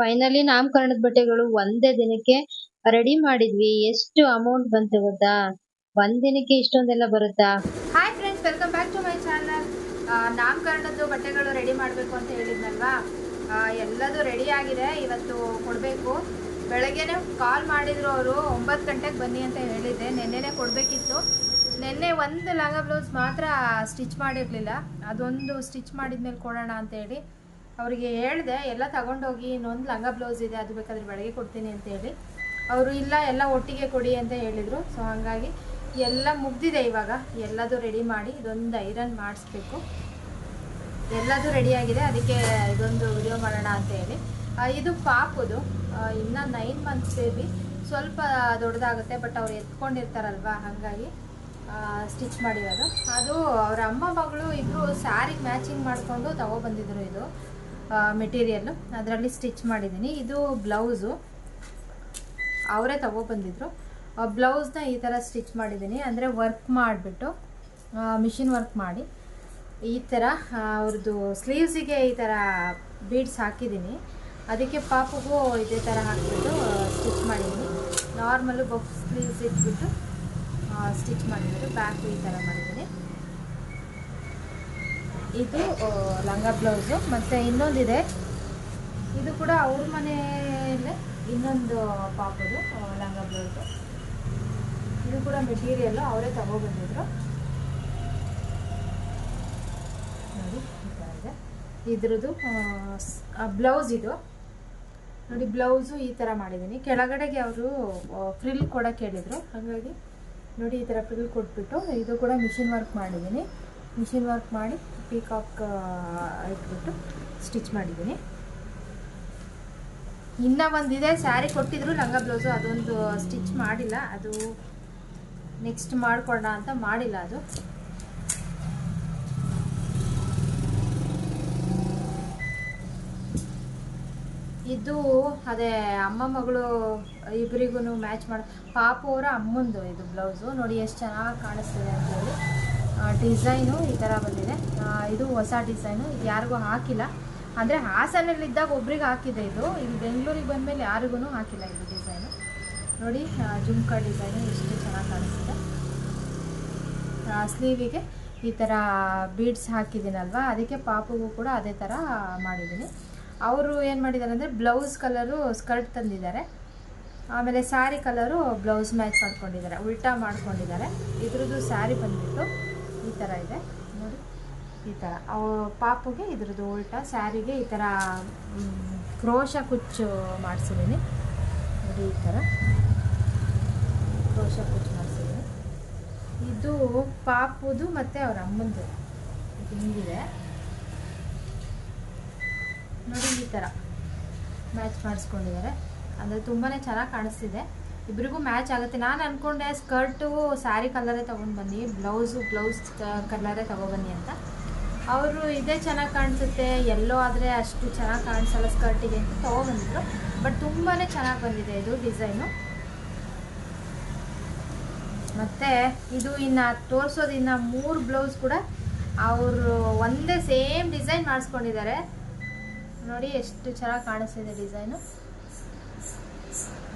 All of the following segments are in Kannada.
ಫೈನಲಿ ನಾಮಕರಣದ ಬಟ್ಟೆಗಳು ಒಂದೇ ದಿನಕ್ಕೆ ರೆಡಿ ಮಾಡಿದ್ವಿ. ಎಷ್ಟು ಅಮೌಂಟ್ ಬಂತು ಗೊತ್ತಾ? ಒಂದ್ ದಿನಕ್ಕೆ ಇಷ್ಟೊಂದೆಲ್ಲ ಬರುತ್ತಾ? Hi friends welcome back to my channel ನಾಮಕರಣದ್ದು ಬಟ್ಟೆಗಳು ರೆಡಿ ಮಾಡಬೇಕು ಅಂತ ಹೇಳಿದ್ನಲ್ವಾ? ಎಲ್ಲದೂ ರೆಡಿ ಆಗಿದೆ. ಇವತ್ತು ಕೊಡಬೇಕು. ಬೆಳಗ್ಗೆನೆ ಕಾಲ್ ಮಾಡಿದ್ರು ಅವರು, ಒಂಬತ್ತು ಗಂಟೆಗೆ ಬನ್ನಿ ಅಂತ ಹೇಳಿದ್ದೆ. ನೆನ್ನೆನೇ ಕೊಡಬೇಕಿತ್ತು. ನಿನ್ನೆ ಒಂದು ಲಂಗ ಬ್ಲೌಸ್ ಮಾತ್ರ ಸ್ಟಿಚ್ ಮಾಡಿರಲಿಲ್ಲ. ಅದೊಂದು ಸ್ಟಿಚ್ ಮಾಡಿದ್ಮೇಲೆ ಕೊಡೋಣ ಅಂತ ಹೇಳಿ. ಅವರಿಗೆ ಹೇಳಿದೆ, ಎಲ್ಲ ತಗೊಂಡೋಗಿ ಇನ್ನೊಂದು ಲಂಗ ಬ್ಲೌಸ್ ಇದೆ, ಅದು ಬೇಕಾದ್ರೆ ಬೆಳಗ್ಗೆ ಕೊಡ್ತೀನಿ ಅಂತ ಹೇಳಿ. ಅವರು, ಇಲ್ಲ, ಎಲ್ಲ ಒಟ್ಟಿಗೆ ಕೊಡಿ ಅಂತ ಹೇಳಿದರು. ಸೊ ಹಾಗಾಗಿ ಎಲ್ಲ ಮುಗ್ದಿದೆ ಇವಾಗ. ಎಲ್ಲದೂ ರೆಡಿ ಮಾಡಿ ಇದೊಂದು ಐರನ್ ಮಾಡಿಸ್ಬೇಕು. ಎಲ್ಲದು ರೆಡಿಯಾಗಿದೆ ಅದಕ್ಕೆ ಇದೊಂದು ವಿಡಿಯೋ ಮಾಡೋಣ ಅಂತ ಹೇಳಿ. ಇದು ಪಾಪುದು. ಇನ್ನು ನೈನ್ ಮಂತ್ಸ್ ಬೇಬಿ ಸ್ವಲ್ಪ ದೊಡ್ಡದಾಗುತ್ತೆ ಬಟ್ ಅವ್ರು ಎತ್ಕೊಂಡಿರ್ತಾರಲ್ವಾ? ಹಾಗಾಗಿ ಸ್ಟಿಚ್ ಮಾಡಿರೋದು. ಅದು ಅವ್ರ ಅಮ್ಮ ಮಗಳು ಇಬ್ಬರು ಸ್ಯಾರಿಗೆ ಮ್ಯಾಚಿಂಗ್ ಮಾಡಿಕೊಂಡು ತಗೊಬಂದಿದ್ರು ಇದು. ಮೆಟೀರಿಯಲ್ಲು ಅದರಲ್ಲಿ ಸ್ಟಿಚ್ ಮಾಡಿದ್ದೀನಿ. ಇದು ಬ್ಲೌಸು ಅವರೇ ತಗೊಬಂದಿದ್ರು. ಬ್ಲೌಸ್ನ ಈ ಥರ ಸ್ಟಿಚ್ ಮಾಡಿದ್ದೀನಿ. ಅಂದರೆ ವರ್ಕ್ ಮಾಡಿಬಿಟ್ಟು ಮಿಷಿನ್ ವರ್ಕ್ ಮಾಡಿ. ಈ ಥರ ಅವ್ರದ್ದು ಸ್ಲೀವ್ಸಿಗೆ ಈ ಥರ ಬೀಡ್ಸ್ ಹಾಕಿದ್ದೀನಿ. ಅದಕ್ಕೆ ಪಾಪುಗೂ ಇದೇ ಥರ ಹಾಕಿಬಿಟ್ಟು ಸ್ಟಿಚ್ ಮಾಡಿದ್ದೀನಿ. ನಾರ್ಮಲು ಬಫ್ ಸ್ಲೀವ್ಸ್ ಇಟ್ಬಿಟ್ಟು ಸ್ಟಿಚ್ ಮಾಡಿದ್ದೀನಿ ಬ್ಯಾಕು ಈ ಥರ ಮಾಡಿದ್ದೀನಿ. ಇದು ಲಂಗ ಬ್ಲೌಸು. ಮತ್ತು ಇನ್ನೊಂದಿದೆ. ಇದು ಕೂಡ ಅವ್ರ ಮನೆಯಲ್ಲೇ ಇನ್ನೊಂದು ಪಾಪದು ಲಂಗ ಬ್ಲೌಸು. ಇದು ಕೂಡ ಮೆಟೀರಿಯಲ್ಲು ಅವರೇ ತಗೊಬಂದಿದ್ರು. ನೋಡಿ ಇದೆ. ಇದ್ರದ್ದು ಬ್ಲೌಸ್ ಇದು. ನೋಡಿ, ಬ್ಲೌಸು ಈ ಥರ ಮಾಡಿದ್ದೀನಿ. ಕೆಳಗಡೆಗೆ ಅವರು ಫ್ರಿಲ್ ಕೊಡೋಕ್ಕೆ ಹೇಳಿದರು ಹಾಗಾಗಿ ನೋಡಿ, ಈ ಥರ ಫ್ರಿಲ್ ಕೊಟ್ಬಿಟ್ಟು ಇದು ಕೂಡ ಮಿಷಿನ್ ವರ್ಕ್ ಮಾಡಿದ್ದೀನಿ. ಮಿಷಿನ್ ವರ್ಕ್ ಮಾಡಿ ಪೀಕಾಕ್ ಇಟ್ಬಿಟ್ಟು ಸ್ಟಿಚ್ ಮಾಡಿದ್ದೀನಿ. ಇನ್ನ ಒಂದಿದೆ ಸ್ಯಾರಿ ಕೊಟ್ಟಿದ್ರು, ಲಂಗ ಬ್ಲೌಸು ಅದೊಂದು ಸ್ಟಿಚ್ ಮಾಡಿಲ್ಲ. ಅದು ನೆಕ್ಸ್ಟ್ ಮಾಡಿಕೊಡೋಣ ಅಂತ ಮಾಡಿಲ್ಲ ಅದು. ಇದು ಅದೇ ಅಮ್ಮ ಮಗಳು ಇಬ್ಬರಿಗೂ ಮ್ಯಾಚ್ ಮಾಡಿ ಪಾಪು ಅವರ ಅಮ್ಮಂದು ಇದು ಬ್ಲೌಸು ನೋಡಿ, ಎಷ್ಟು ಚೆನ್ನಾಗಿ ಕಾಣಿಸ್ತಿದೆ ಅಂತ ಹೇಳಿ. ಡಿಸೈನು ಈ ಥರ ಬಂದಿದೆ. ಇದು ಹೊಸ ಡಿಸೈನು, ಇದು ಯಾರಿಗೂ ಹಾಕಿಲ್ಲ. ಅಂದರೆ ಹಾಸನಲ್ಲಿದ್ದಾಗ ಒಬ್ರಿಗೆ ಹಾಕಿದೆ ಇದು. ಇಲ್ಲಿ ಬೆಂಗಳೂರಿಗೆ ಬಂದಮೇಲೆ ಯಾರಿಗೂ ಹಾಕಿಲ್ಲ ಇದು ಡಿಸೈನು. ನೋಡಿ ಜುಮ್ಕ ಡಿಸೈನು ಎಷ್ಟು ಚೆನ್ನಾಗಿ ಕಾಣಿಸ್ತಿದೆ ಸ್ಲೀವಿಗೆ ಈ ಥರ ಬೀಡ್ಸ್ ಹಾಕಿದ್ದೀನಲ್ವ? ಅದಕ್ಕೆ ಪಾಪುಗೂ ಕೂಡ ಅದೇ ಥರ ಮಾಡಿದ್ದೀನಿ. ಅವರು ಏನು ಮಾಡಿದ್ದಾರೆ ಅಂದರೆ ಬ್ಲೌಸ್ ಕಲರು ಸ್ಕರ್ಟ್ ತಂದಿದ್ದಾರೆ. ಆಮೇಲೆ ಸ್ಯಾರಿ ಕಲರು ಬ್ಲೌಸ್ ಮ್ಯಾಚ್ ಮಾಡ್ಕೊಂಡಿದ್ದಾರೆ, ಉಲ್ಟಾ ಮಾಡ್ಕೊಂಡಿದ್ದಾರೆ. ಇದ್ರದ್ದು ಸ್ಯಾರಿ ಬಂದ್ಬಿಟ್ಟು ಈ ಥರ ಇದೆ. ನೋಡಿ, ಈ ಥರ ಅವು ಪಾಪುಗೆ ಇದ್ರದ್ದು ಉಲ್ಟಾ, ಸ್ಯಾರಿಗೆ ಈ ಥರ ಕ್ರೋಶ ಕುಚ್ಚು ಮಾಡಿಸಿದ್ದೀನಿ ನೋಡಿ, ಈ ಥರ ಕ್ರೋಶ ಕುಚ್ಚು ಮಾಡಿಸಿದ್ದೀನಿ ಇದು ಪಾಪುದು ಮತ್ತು ಅವ್ರ ಅಮ್ಮಂದು. ಹಿಂಗಿದೆ. ನೋಡಿ, ಈ ಥರ ಮ್ಯಾಚ್ ಮಾಡಿಸ್ಕೊಂಡಿದ್ದಾರೆ. ಅಂದರೆ ತುಂಬಾ ಚೆನ್ನಾಗಿ ಕಾಣಿಸ್ತಿದೆ. ಇಬ್ರಿಗೂ ಮ್ಯಾಚ್ ಆಗುತ್ತೆ. ನಾನು ಅಂದ್ಕೊಂಡೆ ಸ್ಕರ್ಟು, ಸ್ಯಾರಿ ಕಲರೇ ತೊಗೊಂಡು ಬನ್ನಿ, ಬ್ಲೌಸು, ಬ್ಲೌಸ್ ಕಲರೇ ತೊಗೊಬನ್ನಿ ಅಂತ. ಅವರು ಇದೇ ಚೆನ್ನಾಗಿ ಕಾಣಿಸುತ್ತೆ, ಎಲ್ಲೋ ಆದರೆ ಅಷ್ಟು ಚೆನ್ನಾಗಿ ಕಾಣಿಸಲ್ಲ ಸ್ಕರ್ಟಿಗೆ ಅಂತ ತೊಗೊಬಂದಿದ್ರು ಬಟ್ ತುಂಬಾ ಚೆನ್ನಾಗಿ ಬಂದಿದೆ ಇದು ಡಿಸೈನು. ಮತ್ತು ಇದು ಇನ್ನು ತೋರಿಸೋದು ಇನ್ನು ಮೂರು ಬ್ಲೌಸ್ ಕೂಡ ಅವರು ಒಂದೇ ಸೇಮ್ ಡಿಸೈನ್ ಮಾಡಿಸ್ಕೊಂಡಿದ್ದಾರೆ. ನೋಡಿ ಎಷ್ಟು ಚೆನ್ನಾಗಿ ಕಾಣಿಸ್ತಿದೆ ಡಿಸೈನು.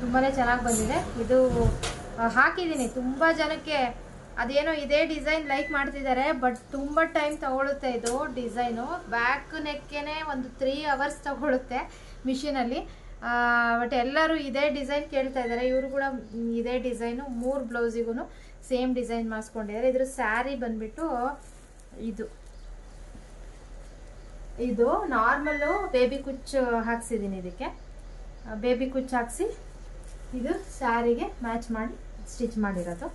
ತುಂಬಾ ಚೆನ್ನಾಗಿ ಬಂದಿದೆ. ಇದು ಹಾಕಿದ್ದೀನಿ. ತುಂಬ ಜನಕ್ಕೆ ಅದೇನೋ ಇದೇ ಡಿಸೈನ್ ಲೈಕ್ ಮಾಡ್ತಿದ್ದಾರೆ, ಬಟ್ ತುಂಬ ಟೈಮ್ ತಗೊಳುತ್ತೆ ಇದು ಡಿಸೈನು. ಬ್ಯಾಕ್ ನೆಕ್ಕೇ ಒಂದು ತ್ರೀ ಅವರ್ಸ್ ತಗೊಳುತ್ತೆ ಮಿಷಿನಲ್ಲಿ. ಬಟ್ ಎಲ್ಲರೂ ಇದೇ ಡಿಸೈನ್ ಕೇಳ್ತಾ ಇದ್ದಾರೆ. ಇವರು ಕೂಡ ಇದೇ ಡಿಸೈನು, ಮೂರು ಬ್ಲೌಸಿಗೂ ಸೇಮ್ ಡಿಸೈನ್ ಮಾಡಿಸ್ಕೊಂಡಿದ್ದಾರೆ. ಇದ್ರ ಸ್ಯಾರಿ ಬಂದ್ಬಿಟ್ಟು ಇದು. ಇದು ನಾರ್ಮಲ್ಲು ಬೇಬಿ ಕುಚ್ಚು ಹಾಕ್ಸಿದ್ದೀನಿ ಇದಕ್ಕೆ. ಬೇಬಿ ಕುಚ್ಚು ಹಾಕ್ಸಿ ಇದು ಸ್ಯಾರಿಗೆ ಮ್ಯಾಚ್ ಮಾಡಿ, ಸ್ಟಿಚ್ ಮಾಡಿರೋದು.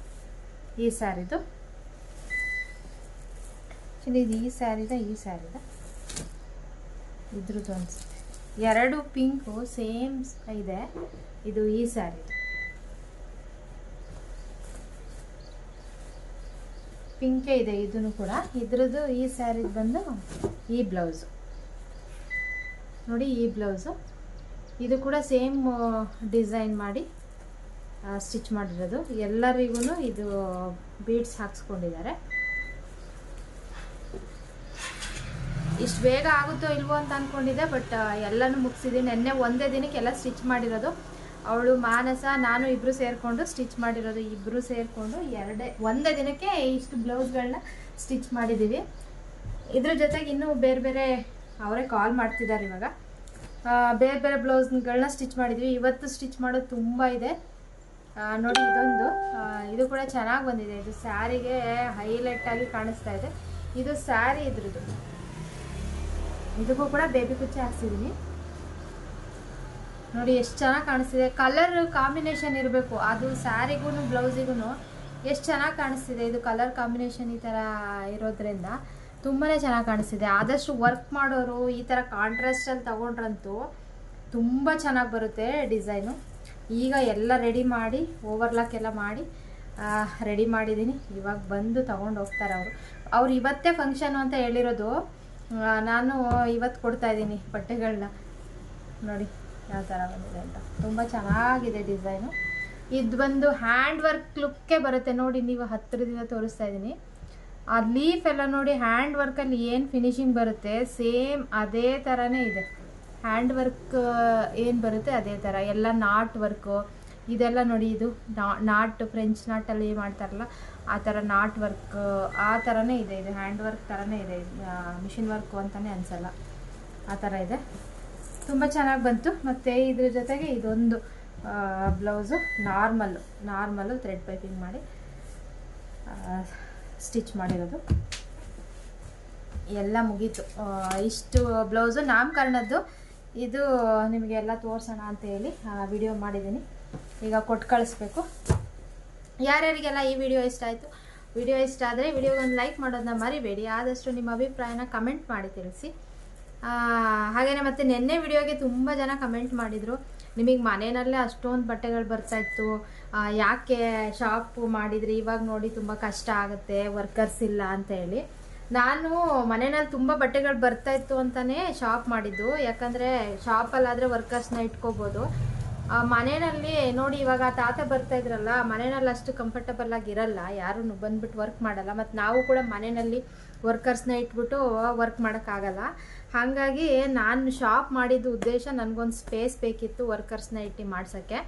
ಈ ಸ್ಯಾರಿದು. ಆ್ಯಕ್ಚುಲಿ ಇದು ಈ ಸ್ಯಾರಿದ ಈ ಸ್ಯಾರಿದ. ಇದ್ರದ್ದು ಅನಿಸುತ್ತೆ. ಎರಡು ಪಿಂಕು ಸೇಮ್ ಇದೆ. ಇದು ಈ ಸ್ಯಾರಿ ಪಿಂಕೇ ಇದೆ ಇದನ್ನು ಕೂಡ. ಇದ್ರದ್ದು ಈ ಸ್ಯಾರಿದು ಬಂದು ಈ ಬ್ಲೌಸು. ನೋಡಿ ಈ ಬ್ಲೌಸು. ಇದು ಕೂಡ ಸೇಮ್ ಡಿಸೈನ್ ಮಾಡಿ ಸ್ಟಿಚ್ ಮಾಡಿರೋದು. ಎಲ್ಲರಿಗೂ ಇದು ಬೀಡ್ಸ್ ಹಾಕ್ಸ್ಕೊಂಡಿದ್ದಾರೆ. ಇಷ್ಟು ಬೇಗ ಆಗುತ್ತೋ ಇಲ್ವೋ ಅಂತ ಅಂದ್ಕೊಂಡಿದ್ದೆ ಬಟ್ ಎಲ್ಲನೂ ಮುಗಿಸಿದ್ದೀನಿ ನೆನ್ನೆ ಒಂದೇ ದಿನಕ್ಕೆ ಎಲ್ಲ ಸ್ಟಿಚ್ ಮಾಡಿರೋದು. ಅವಳು, ಮಾನಸ, ನಾನು ಇಬ್ಬರು ಸೇರಿಕೊಂಡು ಸ್ಟಿಚ್ ಮಾಡಿರೋದು. ಇಬ್ಬರು ಸೇರಿಕೊಂಡು ಎರಡೇ, ಒಂದೇ ದಿನಕ್ಕೆ ಇಷ್ಟು ಬ್ಲೌಸ್ಗಳನ್ನ ಸ್ಟಿಚ್ ಮಾಡಿದ್ದೀವಿ ಇದ್ರ ಜೊತೆಗೆ ಇನ್ನೂ ಬೇರೆ ಬೇರೆ ಅವರೇ ಕಾಲ್ ಮಾಡ್ತಿದ್ದಾರೆ ಇವಾಗ. ಬೇರೆ ಬೇರೆ ಬ್ಲೌಸ್ಗಳನ್ನ ಸ್ಟಿಚ್ ಮಾಡಿದ್ವಿ. ಇವತ್ತು ಸ್ಟಿಚ್ ಮಾಡೋದು ತುಂಬ ಇದೆ. ನೋಡಿ ಇದೊಂದು. ಇದು ಕೂಡ ಚೆನ್ನಾಗಿ ಬಂದಿದೆ. ಇದು ಸ್ಯಾರಿಗೆ ಹೈಲೈಟ್ ಆಗಿ ಕಾಣಿಸ್ತಾ ಇದೆ. ಇದು ಸ್ಯಾರಿ ಇದ್ರದ್ದು. ಇದಕ್ಕೂ ಕೂಡ ಬೇಬಿ ಕುಚ್ಚಿ ಹಾಕ್ಸಿದ್ದೀನಿ ನೋಡಿ ಎಷ್ಟು ಚೆನ್ನಾಗಿ ಕಾಣಿಸ್ತಿದೆ. ಕಲರ್ ಕಾಂಬಿನೇಷನ್ ಇರಬೇಕು. ಅದು ಸ್ಯಾರಿಗೂ ಬ್ಲೌಸಿಗೂ ಎಷ್ಟು ಚೆನ್ನಾಗಿ ಕಾಣಿಸ್ತಿದೆ. ಇದು ಕಲರ್ ಕಾಂಬಿನೇಷನ್ ಈ ಥರ ಇರೋದ್ರಿಂದ. ತುಂಬಾ ಚೆನ್ನಾಗಿ ಕಾಣಿಸ್ತಿದೆ. ಆದಷ್ಟು ವರ್ಕ್ ಮಾಡೋರು ಈ ಥರ ಕಾಂಟ್ರಾಸ್ಟಲ್ಲಿ ತಗೊಂಡ್ರಂತೂ ತುಂಬ ಚೆನ್ನಾಗಿ ಬರುತ್ತೆ ಡಿಸೈನು ಈಗ ಎಲ್ಲ ರೆಡಿ ಮಾಡಿ ಓವರ್ಲಾಕ್ ಎಲ್ಲ ಮಾಡಿ ರೆಡಿ ಮಾಡಿದ್ದೀನಿ ಇವಾಗ ಬಂದು ತೊಗೊಂಡು ಹೋಗ್ತಾರೆ ಅವರು. ಅವ್ರು ಇವತ್ತೇ ಫಂಕ್ಷನು ಅಂತ ಹೇಳಿರೋದು ನಾನು ಇವತ್ತು ಕೊಡ್ತಾ ಇದ್ದೀನಿ ಬಟ್ಟೆಗಳನ್ನ ನೋಡಿ ಯಾವ ಥರ ಬಂದಿದೆ ಅಂತ. ತುಂಬ ಚೆನ್ನಾಗಿದೆ ಡಿಸೈನು ಇದು ಬಂದು ಹ್ಯಾಂಡ್ ವರ್ಕ್ ಲುಕ್ಕೇ ಬರುತ್ತೆ. ನೋಡಿ ನೀವು ಹತ್ತಿರದಿಂದ ತೋರಿಸ್ತಾ ಇದ್ದೀನಿ ಆ ಲೀಫ್ ಎಲ್ಲ ನೋಡಿ ಹ್ಯಾಂಡ್ ವರ್ಕಲ್ಲಿ ಏನು ಫಿನಿಶಿಂಗ್ ಬರುತ್ತೆ ಸೇಮ್ ಅದೇ ಥರನೇ ಇದೆ. ಹ್ಯಾಂಡ್ ವರ್ಕ್ ಏನು ಬರುತ್ತೆ ಅದೇ ಥರ ಎಲ್ಲ ನಾಟ್ ವರ್ಕು ಇದೆಲ್ಲ ನೋಡಿ ಇದು ನಾಟ್ ಫ್ರೆಂಚ್ ನಾಟಲ್ಲಿ ಮಾಡ್ತಾರಲ್ಲ, ಆ ಥರ ನಾಟ್ ವರ್ಕ್ ಆ ಥರನೇ ಇದೆ. ಇದು ಹ್ಯಾಂಡ್ ವರ್ಕ್ ಥರನೇ ಇದೆ ಮಿಷಿನ್ ವರ್ಕು ಅಂತಲೇ ಅನಿಸಲ್ಲ. ಆ ಥರ ಇದೆ. ತುಂಬ ಚೆನ್ನಾಗಿ ಬಂತು. ಮತ್ತು ಇದ್ರ ಜೊತೆಗೆ ಇದೊಂದು blouse normal normal thread piping ಮಾಡಿ. ಸ್ಟಿಚ್ ಮಾಡಿರೋದು. ಎಲ್ಲ ಮುಗೀತು. ಇಷ್ಟು ಬ್ಲೌಸು ನಾಮಕರಣದ್ದು ಇದು ನಿಮಗೆಲ್ಲ ತೋರಿಸೋಣ ಅಂತ ಹೇಳಿ ವಿಡಿಯೋ ಮಾಡಿದ್ದೀನಿ. ಈಗ ಕೊಟ್ಟು ಕಳಿಸ್ಬೇಕು. ಯಾರ್ಯಾರಿಗೆಲ್ಲ ಈ ವಿಡಿಯೋ ಇಷ್ಟ ಆಯಿತು ವಿಡಿಯೋ ಇಷ್ಟ ಆದರೆ ವಿಡಿಯೋಗೊಂದು ಲೈಕ್ ಮಾಡೋದನ್ನ ಮರಿಬೇಡಿ. ಆದಷ್ಟು ನಿಮ್ಮ ಅಭಿಪ್ರಾಯನ ಕಮೆಂಟ್ ಮಾಡಿ ತಿಳಿಸಿ. ಹಾಗೆಯೇ ಮತ್ತು ನಿನ್ನೆ ವಿಡಿಯೋಗೆ ತುಂಬ ಜನ ಕಮೆಂಟ್ ಮಾಡಿದರು. ನಿಮಗೆ ಮನೆಯಲ್ಲೇ ಅಷ್ಟೊಂದು ಬಟ್ಟೆಗಳು ಬರ್ತಾಯಿತ್ತು ಯಾಕೆ ಶಾಪ್ ಮಾಡಿದ್ರಿ? ಇವಾಗ ನೋಡಿ ತುಂಬ ಕಷ್ಟ ಆಗುತ್ತೆ ವರ್ಕರ್ಸ್ ಇಲ್ಲ ಅಂತ ಹೇಳಿ. ನಾನು ಮನೆಯಲ್ಲಿ ತುಂಬ ಬಟ್ಟೆಗಳು ಬರ್ತಾ ಇತ್ತು ಅಂತಲೇ ಶಾಪ್ ಮಾಡಿದ್ದು. ಯಾಕಂದರೆ ಶಾಪಲ್ಲಾದರೆ ವರ್ಕರ್ಸ್ನ ಇಟ್ಕೋಬೋದು. ಮನೆಯಲ್ಲಿ ನೋಡಿ ಇವಾಗ ತಾತ ಬರ್ತಾ ಇದ್ರಲ್ಲ, ಮನೆಯಲ್ಲಿ ಅಷ್ಟು ಕಂಫರ್ಟಬಲ್ ಆಗಿರಲ್ಲ ಯಾರು ಬಂದ್ಬಿಟ್ಟು ವರ್ಕ್ ಮಾಡಲ್ಲ, ಮತ್ತು ನಾವು ಕೂಡ ಮನೆಯಲ್ಲಿ ವರ್ಕರ್ಸ್ನ ಇಟ್ಬಿಟ್ಟು ವರ್ಕ್ ಮಾಡೋಕ್ಕಾಗಲ್ಲ. ಹಾಗಾಗಿ ನಾನು ಶಾಪ್ ಮಾಡಿದ ಉದ್ದೇಶ ನನಗೊಂದು ಸ್ಪೇಸ್ ಬೇಕಿತ್ತು ವರ್ಕರ್ಸ್ನ ಇಟ್ಟು ಮಾಡ್ಸೋಕ್ಕೆ.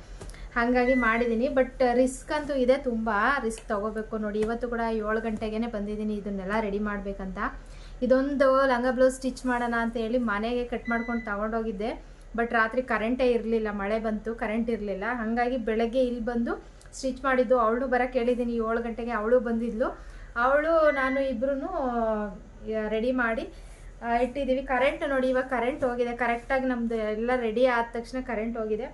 ಹಾಗಾಗಿ ಮಾಡಿದ್ದೀನಿ ಬಟ್ ರಿಸ್ಕ್ ಅಂತೂ ಇದೆ ತುಂಬ. ರಿಸ್ಕ್ ತೊಗೋಬೇಕು ನೋಡಿ, ಇವತ್ತು ಕೂಡ ಏಳು ಗಂಟೆಗೆ ಬಂದಿದ್ದೀನಿ ಇದನ್ನೆಲ್ಲ ರೆಡಿ ಮಾಡಬೇಕಂತ. ಇದೊಂದು ಲಂಗ ಬ್ಲೌಸ್ ಸ್ಟಿಚ್ ಮಾಡೋಣ ಅಂತ ಹೇಳಿ ಮನೆಗೆ ಕಟ್ ಮಾಡ್ಕೊಂಡು ತಗೊಂಡೋಗಿದ್ದೆ. ಬಟ್ ರಾತ್ರಿ ಕರೆಂಟೇ ಇರಲಿಲ್ಲ, ಮಳೆ ಬಂತು ಕರೆಂಟ್ ಇರಲಿಲ್ಲ. ಹಾಗಾಗಿ ಬೆಳಗ್ಗೆ ಇಲ್ಲಿ ಬಂದು ಸ್ಟಿಚ್ ಮಾಡಿದ್ದು ಅವಳು ಬರೋಕ್ಕೆ ಹೇಳಿದ್ದೀನಿ ಏಳು ಗಂಟೆಗೆ ಅವಳು ಬಂದಿದ್ಲು. ಅವಳು, ನಾನು ಇಬ್ಬರೂ ರೆಡಿ ಮಾಡಿ ಇಟ್ಟಿದ್ದೀವಿ. ಕರೆಂಟ್ ನೋಡಿ, ಇವಾಗ ಕರೆಂಟ್ ಹೋಗಿದೆ. ಕರೆಕ್ಟಾಗಿ ನಮ್ಮದು ಎಲ್ಲ ರೆಡಿ ಆದ ತಕ್ಷಣ ಕರೆಂಟ್ ಹೋಗಿದೆ.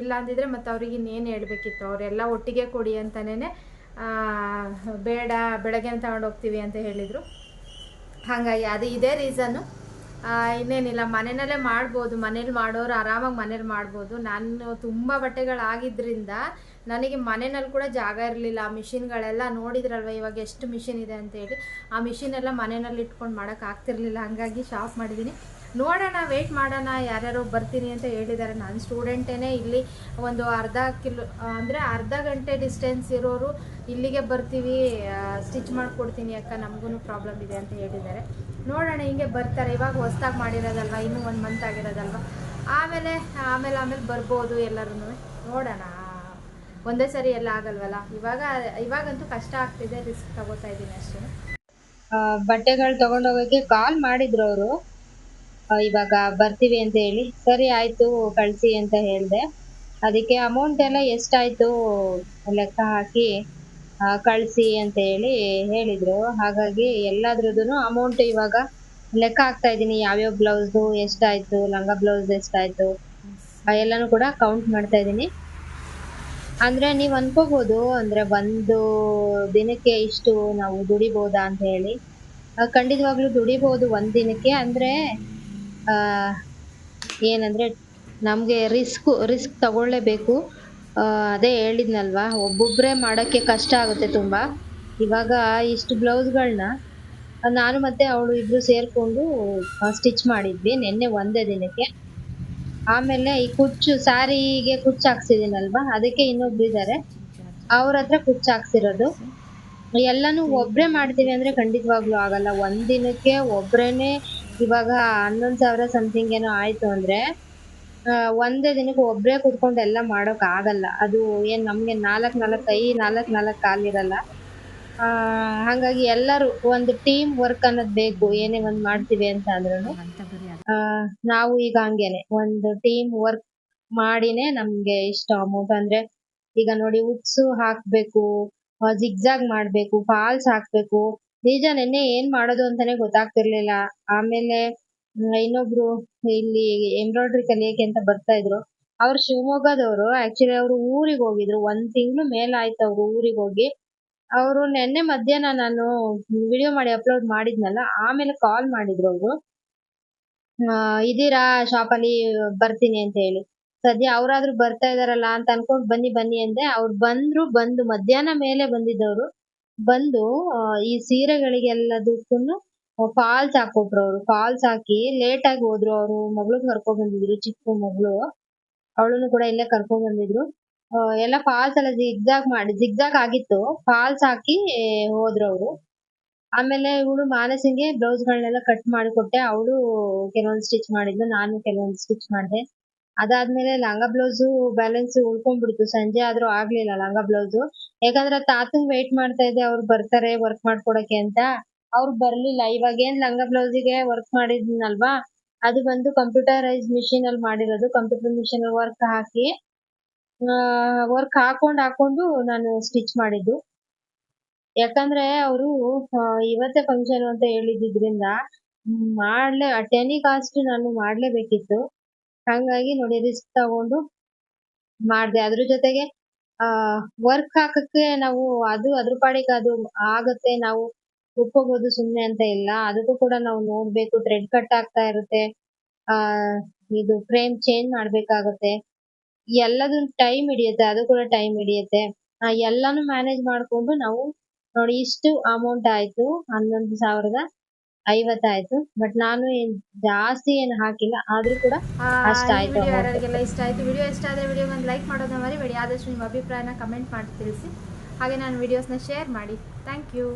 ಇಲ್ಲ ಅಂದಿದ್ರೆ ಮತ್ತು ಅವ್ರಿಗೆ ಇನ್ನೇನು ಹೇಳಬೇಕಿತ್ತು. ಅವರೆಲ್ಲ ಒಟ್ಟಿಗೆ ಕೊಡಿ ಅಂತಲೇ ಬೇಡ ಬೆಳಗ್ಗೆ ತಗೊಂಡು ಹೋಗ್ತೀವಿ ಅಂತ ಹೇಳಿದರು. ಹಾಗಾಗಿ ಅದು ಇದೇ ರೀಸನ್ನು ಇನ್ನೇನಿಲ್ಲ, ಮನೆಯಲ್ಲೇ ಮಾಡ್ಬೋದು. ಮನೇಲಿ ಮಾಡೋರು ಆರಾಮಾಗಿ ಮನೇಲಿ ಮಾಡ್ಬೋದು. ನಾನು ತುಂಬ ಬಟ್ಟೆಗಳಾಗಿದ್ದರಿಂದ ನನಗೆ ಮನೆಯಲ್ಲಿ ಕೂಡ ಜಾಗ ಇರಲಿಲ್ಲ. ಆ ಮಿಷಿನ್ಗಳೆಲ್ಲ ನೋಡಿದ್ರಲ್ವ, ಇವಾಗ ಎಷ್ಟು ಮಿಷಿನ್ ಇದೆ ಅಂತೇಳಿ ಆ ಮಿಷಿನೆಲ್ಲ ಮನೆಯಲ್ಲಿ ಇಟ್ಕೊಂಡು ಮಾಡೋಕೆ ಆಗ್ತಿರ್ಲಿಲ್ಲ. ಹಾಗಾಗಿ ಶಾಪ್ ಮಾಡಿದ್ದೀನಿ ನೋಡೋಣ ವೆಯ್ಟ್ ಮಾಡೋಣ, ಯಾರ್ಯಾರೋ ಬರ್ತೀನಿ ಅಂತ ಹೇಳಿದ್ದಾರೆ. ನಾನು ಸ್ಟೂಡೆಂಟೇ ಇಲ್ಲಿ ಒಂದು ಅರ್ಧ ಕಿಲೋ ಅಂದರೆ ಅರ್ಧ ಗಂಟೆ ಡಿಸ್ಟೆನ್ಸ್ ಇರೋರು ಇಲ್ಲಿಗೆ ಬರ್ತೀವಿ. ಸ್ಟಿಚ್ ಮಾಡಿಕೊಡ್ತೀನಿ ಅಕ್ಕ ನಮಗೂ ಪ್ರಾಬ್ಲಮ್ ಇದೆ ಅಂತ ಹೇಳಿದ್ದಾರೆ. ನೋಡೋಣ ಹಿಂಗೆ ಬರ್ತಾರೆ. ಇವಾಗ ಹೊಸ್ದಾಗಿ ಮಾಡಿರೋದಲ್ವ? ಇನ್ನೂ ಒಂದು ಮಂತ್ ಆಗಿರೋದಲ್ವ? ಆಮೇಲೆ ಆಮೇಲೆ ಆಮೇಲೆ ಬರ್ಬೋದು ಎಲ್ಲರೂ ನೋಡೋಣ. ಒಂದೇ ಸರಿ ಎಲ್ಲ ಆಗಲ್ವಲ್ಲ? ಇವಾಗ, ಇವಾಗಂತೂ ಕಷ್ಟ ಆಗ್ತಿದೆ. ರಿಸ್ಕ್ ತಗೋತಾ ಇದ್ದೀನಿ ಅಷ್ಟೇ. ಬಟ್ಟೆಗಳು ತಗೊಂಡೋಗೋಕ್ಕೆ ಕಾಲ್ ಮಾಡಿದ್ರು ಅವರು. ಇವಾಗ ಬರ್ತೀವಿ ಅಂತ ಹೇಳಿ. ಸರಿ ಆಯಿತು, ಕಳಿಸಿ ಅಂತ ಹೇಳಿದೆ. ಅದಕ್ಕೆ ಅಮೌಂಟ್ ಎಲ್ಲ ಎಷ್ಟಾಯಿತು ಲೆಕ್ಕ ಹಾಕಿ ಕಳಿಸಿ ಅಂತ ಹೇಳಿ ಹೇಳಿದ್ರು. ಹಾಗಾಗಿ ಎಲ್ಲದ್ರದ್ದು ಅಮೌಂಟ್ ಇವಾಗ ಲೆಕ್ಕ ಹಾಕ್ತಾ ಇದ್ದೀನಿ. ಯಾವ್ಯಾವ ಬ್ಲೌಸ್ದು ಎಷ್ಟಾಯ್ತು, ಲಂಗ ಬ್ಲೌಸ್ ಎಷ್ಟಾಯ್ತು ಎಲ್ಲಾನು ಕೂಡ ಕೌಂಟ್ ಮಾಡ್ತಾ ಇದ್ದೀನಿ. ಅಂದ್ರೆ ನೀವ್ ಅನ್ಕೋಬಹುದು ಅಂದ್ರೆ ಒಂದು ದಿನಕ್ಕೆ ಇಷ್ಟು ನಾವು ದುಡಿಬಹುದಾ ಅಂತ ಹೇಳಿ. ಖಂಡಿತವಾಗ್ಲೂ ದುಡಿಬಹುದು ಒಂದ್ ದಿನಕ್ಕೆ. ಅಂದ್ರೆ ಏನಂದ್ರೆ ನಮ್ಗೆ ರಿಸ್ಕ್ ರಿಸ್ಕ್ ತಗೊಳ್ಳೇಬೇಕು ಅದೇ ಹೇಳಿದ್ನಲ್ವಾ, ಒಬ್ಬೊಬ್ರೆ ಮಾಡಕ್ಕೆ ಕಷ್ಟ ಆಗುತ್ತೆ ತುಂಬಾ. ಇವಾಗ ಇಷ್ಟು ಬ್ಲೌಸ್ಗಳನ್ನ ನಾನು ಮತ್ತೆ ಅವಳು ಇಬ್ರು ಸೇರ್ಕೊಂಡು ಸ್ಟಿಚ್ ಮಾಡಿದ್ವಿ ನಿನ್ನೆ ಒಂದೇ ದಿನಕ್ಕೆ. ಆಮೇಲೆ ಈ ಕುಚ್ಚು ಸ್ಯಾರಿಗೆ ಕುಚ್ಚು ಹಾಕ್ಸಿದೀನಲ್ವಾ ಅದಕ್ಕೆ ಇನ್ನೊಬ್ರು ಇದ್ದಾರೆ. ಅವ್ರ ಹತ್ರ ಕುಚ್ಚು ಹಾಕ್ಸಿರೋದು. ಎಲ್ಲಾನು ಒಬ್ರೇ ಮಾಡ್ತೀವಿ ಅಂದ್ರೆ ಖಂಡಿತವಾಗ್ಲೂ ಆಗಲ್ಲ. ಒಂದ್ ದಿನಕ್ಕೆ ಒಬ್ರೇನೆ ಇವಾಗ ಹನ್ನೊಂದು ಸಾವಿರ ಸಮಥಿಂಗ್ ಏನೋ ಆಯ್ತು ಅಂದ್ರೆ ಒಂದೇ ದಿನಕ್ಕೆ ಒಬ್ರೇ ಕುತ್ಕೊಂಡು ಎಲ್ಲ ಮಾಡೋಕ್ ಆಗಲ್ಲ. ಅದು ಏನ್ ನಮ್ಗೆ ನಾಲ್ಕ್ ನಾಲ್ಕ್ ಕೈ ನಾಲ್ಕ್ ನಾಲ್ಕ್ ಇರಲ್ಲ. ಆ ಹಂಗಾಗಿ ಎಲ್ಲರೂ ಒಂದು ಟೀಮ್ ವರ್ಕ್ ಅನ್ನೋದ್ ಬೇಕು ಏನೇ ಒಂದ್ ಮಾಡ್ತೀವಿ ಅಂತ ಅಂದ್ರೂ ಆ, ನಾವು ಈಗ ಹಂಗೇನೆ ಒಂದು ಟೀಮ್ ವರ್ಕ್ ಮಾಡಿನೇ ನಮ್ಗೆ ಇಷ್ಟ ಅಮೌಂಟ್ ಅಂದ್ರೆ ಈಗ ನೋಡಿ ಉಕ್ಸು ಹಾಕ್ಬೇಕು ಜಿಗ್ಜಾಗ್ ಮಾಡ್ಬೇಕು ಫಾಲ್ಸ್ ಹಾಕ್ಬೇಕು. ನಿಜ ನೆನ್ನೆ ಏನ್ ಮಾಡೋದು ಅಂತಾನೆ ಗೊತ್ತಾಗ್ತಿರ್ಲಿಲ್ಲ. ಆಮೇಲೆ ಇನ್ನೊಬ್ರು ಇಲ್ಲಿ ಎಂಬ್ರಾಯ್ಡ್ರಿ ಕಲಿಯಕ್ಕೆ ಅಂತ ಬರ್ತಾ ಇದ್ರು. ಅವ್ರು ಶಿವಮೊಗ್ಗದವರು ಆಕ್ಚುಲಿ ಅವ್ರು ಊರಿಗೆ ಹೋಗಿದ್ರು. ಒಂದ್ ತಿಂಗಳು ಆಯ್ತು ಅವ್ರು ಊರಿಗೆ ಹೋಗಿ. ಅವರು ನೆನ್ನೆ ಮಧ್ಯಾಹ್ನ ನಾನು ವಿಡಿಯೋ ಮಾಡಿ ಅಪ್ಲೋಡ್ ಮಾಡಿದ್ನಲ್ಲ, ಆಮೇಲೆ ಕಾಲ್ ಮಾಡಿದ್ರು ಅವರು. ಇದೀರಾ ಶಾಪಲ್ಲಿ ಬರ್ತೀನಿ ಅಂತ ಹೇಳಿ. ಸದ್ಯ ಅವ್ರಾದ್ರು ಬರ್ತಾ ಇದಾರಲ್ಲ ಅಂತ ಅನ್ಕೊಂಡ್ ಬನ್ನಿ ಬನ್ನಿ ಅಂದೆ. ಅವ್ರು ಬಂದ್ರು, ಬಂದು ಮಧ್ಯಾಹ್ನ ಮೇಲೆ ಬಂದಿದ್ದವ್ರು. ಬಂದು ಈ ಈ ಸೀರೆಗಳಿಗೆಲ್ಲದಕ್ಕೂ ಫಾಲ್ಸ್ ಹಾಕೊಟ್ರು ಅವ್ರು. ಫಾಲ್ಸ್ ಹಾಕಿ ಲೇಟ್ ಆಗಿ ಹೋದ್ರು ಅವ್ರು. ಮಗಳನ್ನ ಕರ್ಕೊಂಡ್ ಬಂದಿದ್ರು, ಚಿಕ್ಕ ಮಗಳು. ಅವಳನ್ನು ಕೂಡ ಇಲ್ಲೇ ಕರ್ಕೊಂಡ್ ಬಂದಿದ್ರು. ಎಲ್ಲ ಫಾಲ್ಸ್ ಎಲ್ಲ ಜಿಗ್ಜಾಗ್ ಮಾಡಿ, ಜಿಗ್ಜಾಗ್ ಆಗಿತ್ತು. ಫಾಲ್ಸ್ ಹಾಕಿ ಹೋದ್ರು ಅವರು. ಆಮೇಲೆ ಇವಳು ಮಾನಸಿಂಗೆ ಬ್ಲೌಸ್ ಗಳನ್ನೆಲ್ಲ ಕಟ್ ಮಾಡಿಕೊಟ್ಟೆ. ಅವಳು ಕೆಲವೊಂದು ಸ್ಟಿಚ್ ಮಾಡಿದ್ಲು, ನಾನು ಕೆಲವೊಂದು ಸ್ಟಿಚ್ ಮಾಡಿದೆ. ಅದಾದ್ಮೇಲೆ ಲಂಗ ಬ್ಲೌಸ್ ಬ್ಯಾಲೆನ್ಸ್ ಉಳ್ಕೊಂಡ್ಬಿಡ್ತು. ಸಂಜೆ ಆದ್ರೂ ಆಗ್ಲಿಲ್ಲ ಲಂಗ ಬ್ಲೌಸ್. ಯಾಕಂದ್ರೆ ತಾತಂಗ್ ವೇಟ್ ಮಾಡ್ತಾ ಇದ್ದೆ, ಅವ್ರು ಬರ್ತಾರೆ ವರ್ಕ್ ಮಾಡ್ಕೊಡಕ್ಕೆ ಅಂತ. ಅವ್ರು ಬರ್ಲಿಲ್ಲ. ಇವಾಗ ಏನ್ ಲಂಗ ಬ್ಲೌಸಿಗೆ ವರ್ಕ್ ಮಾಡಿದ್ನಲ್ವಾ? ಅದು ಬಂದು ಕಂಪ್ಯೂಟರೈಸ್ ಮಿಷಿನ್ ಅಲ್ಲಿ ಮಾಡಿರೋದು. ಕಂಪ್ಯೂಟರ್ ಮಿಷಿನ್ ವರ್ಕ್ ಹಾಕಿ ವರ್ಕ್ ಹಾಕೊಂಡ್ ಹಾಕೊಂಡು ನಾನು ಸ್ಟಿಚ್ ಮಾಡಿದ್ದು. ಯಾಕಂದ್ರೆ ಅವರು ಇವತ್ತೇ ಫಂಕ್ಷನ್ ಅಂತ ಹೇಳಿದ್ರಿಂದ ಮಾಡ್ಲೇ ಟೆನಿ ಕಾಸ್ಟ್ ನಾನು ಮಾಡ್ಲೇಬೇಕಿತ್ತು. ಹಂಗಾಗಿ ನೋಡಿ ರಿಸ್ಕ್ ತಗೊಂಡು ಮಾಡಿದೆ. ಅದ್ರ ಜೊತೆಗೆ, ಆ ವರ್ಕ್ ಹಾಕಕ್ಕೆ ನಾವು, ಅದು ಅದ್ರ ಪಾಡಿಗೆ ಅದು ಆಗತ್ತೆ. ನಾವು ಒಪ್ಕೋಬಹುದು ಸುಮ್ನೆ ಅಂತ ಇಲ್ಲ. ಅದಕ್ಕೂ ಕೂಡ ನಾವು ನೋಡ್ಬೇಕು ಥ್ರೆಡ್ ಕಟ್ ಆಗ್ತಾ ಇರುತ್ತೆ. ಆ ಇದು ಫ್ರೇಮ್ ಚೇಂಜ್ ಮಾಡ್ಬೇಕಾಗುತ್ತೆ. ಎಲ್ಲದೂ ಟೈಮ್ ಹಿಡಿಯುತ್ತೆ ಅದು ಕೂಡ ಟೈಮ್ ಹಿಡಿಯುತ್ತೆ. ಆ ಎಲ್ಲಾನು ಮ್ಯಾನೇಜ್ ಮಾಡ್ಕೊಂಡು ನಾವು ನೋಡಿ ಇಷ್ಟು ಅಮೌಂಟ್ ಆಯ್ತು ಹನ್ನೊಂದು ಸಾವಿರದ ಐವತ್ತಾಯ್ತು ಬಟ್ ನಾನು ಏನ್ ಜಾಸ್ತಿ ಏನು ಹಾಕಿಲ್ಲ ಆದ್ರೂ ಕೂಡ ಇಷ್ಟ ಆಯ್ತು ವಿಡಿಯೋ ಯಾರಿಗೆಲ್ಲ ಇಷ್ಟ ಆಯ್ತು ವಿಡಿಯೋ ಇಷ್ಟ ಆದರೆ ವಿಡಿಯೋ ಒಂದು ಲೈಕ್ ಮಾಡೋದನ್ನ ಮರಿಬೇಡಿ. ಆದಷ್ಟು ನಿಮ್ಮ ಅಭಿಪ್ರಾಯನ ಕಮೆಂಟ್ ಮಾಡಿ ತಿಳಿಸಿ. ಹಾಗೆ ನಾನು ವಿಡಿಯೋಸ್ನ ಶೇರ್ ಮಾಡಿ. Thank you